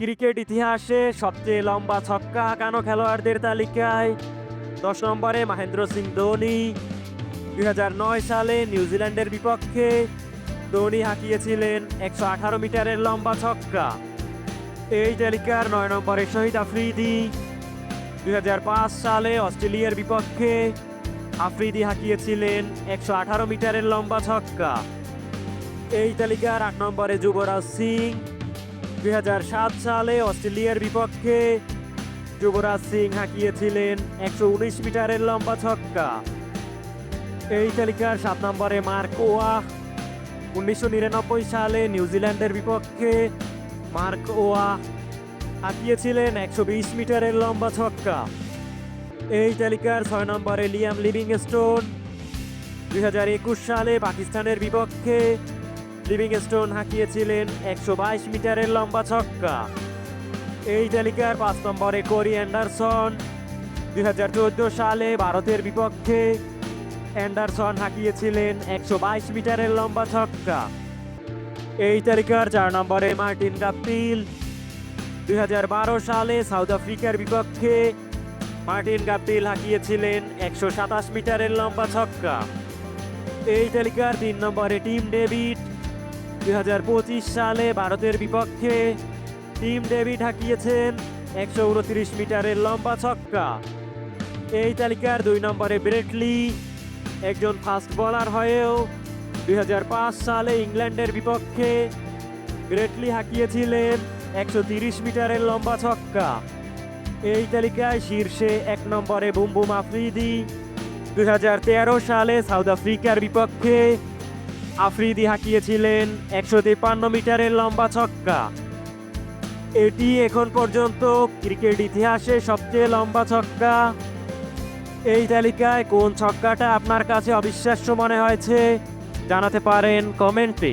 Cricket ইতিহাসে সবচেয়ে লম্বা ছক্কা হাঁকানো খেলোয়াড়দের তালিকায়? দশ নম্বরে মহেন্দ্র সিং ধোনি। দুই হাজার নয় সালে নিউজিল্যান্ডের বিপক্ষে ধোনি হাঁকিয়েছিলেন একশো আঠারো মিটারের লম্বা ছক্কা। এই তালিকার নয় নম্বরে শহীদ আফ্রিদি। দু হাজার পাঁচ সালে অস্ট্রেলিয়ার বিপক্ষে আফ্রিদি হাঁকিয়েছিলেন একশো আঠারো মিটারের লম্বা ছক্কা। এই তালিকার আট নম্বরে যুবরাজ সিং। দুই হাজার সাত সালে অস্ট্রেলিয়ার বিপক্ষে যুবরাজ সিং হাঁকিয়েছিলেন একশো উনিশ মিটারের লম্বা ছক্কা। এই তালিকার সাত নম্বরে মার্ক ওয়া উনিশশো নিরানব্বই সালে নিউজিল্যান্ডের বিপক্ষে মার্ক ওয়া হাঁকিয়েছিলেন একশো বিশ মিটারের লম্বা ছক্কা। এই তালিকার ছয় নম্বরে লিয়াম লিভিং স্টোন দুই সালে পাকিস্তানের বিপক্ষে লিভিং স্টোন হাঁকিয়েছিলেন একশো বাইশ মিটারের লম্বা ছক্কা। এই তালিকার পাঁচ নম্বরে কোরি অ্যান্ডারসন দুই হাজার চোদ্দ সালে ভারতের বিপক্ষে অ্যান্ডারসন হাঁকিয়েছিলেন একশো বাইশ মিটারের লম্বা ছক্কা। এই তালিকার চার নম্বরে মার্টিন গাপ্তিল দুই সালে সাউথ আফ্রিকার বিপক্ষে মার্টিন গাপ্তিল হাঁকিয়েছিলেন একশো সাতাশ মিটারের লম্বা ছক্কা। এই তালিকার তিন নম্বরে টিম ডেভিড দুই হাজার পঁচিশ সালে ভারতের বিপক্ষে টিম ডেভিড হাঁকিয়েছেন একশো উনত্রিশ মিটারের লম্বা ছক্কা। এই তালিকার দুই নম্বরে ব্রেটলি, একজন ফাস্ট বলার হয়েও দু হাজার পাঁচ সালে ইংল্যান্ডের বিপক্ষে ব্রেটলি হাঁকিয়েছিলেন একশো তিরিশ মিটারের লম্বা ছক্কা। এই তালিকায় শীর্ষে এক নম্বরে বুমবুম আফ্রিদি, দুই সালে সাউথ আফ্রিকার বিপক্ষে আফ্রিদি হাঁকিয়েছিলেন একশো তিপ্পান্ন মিটারের লম্বা ছক্কা। এটি এখন পর্যন্ত ক্রিকেট ইতিহাসে সবচেয়ে লম্বা ছক্কা। এই তালিকায় কোন ছক্কাটা আপনার কাছে অবিশ্বাস্য মনে হয়েছে জানাতে পারেন কমেন্টে।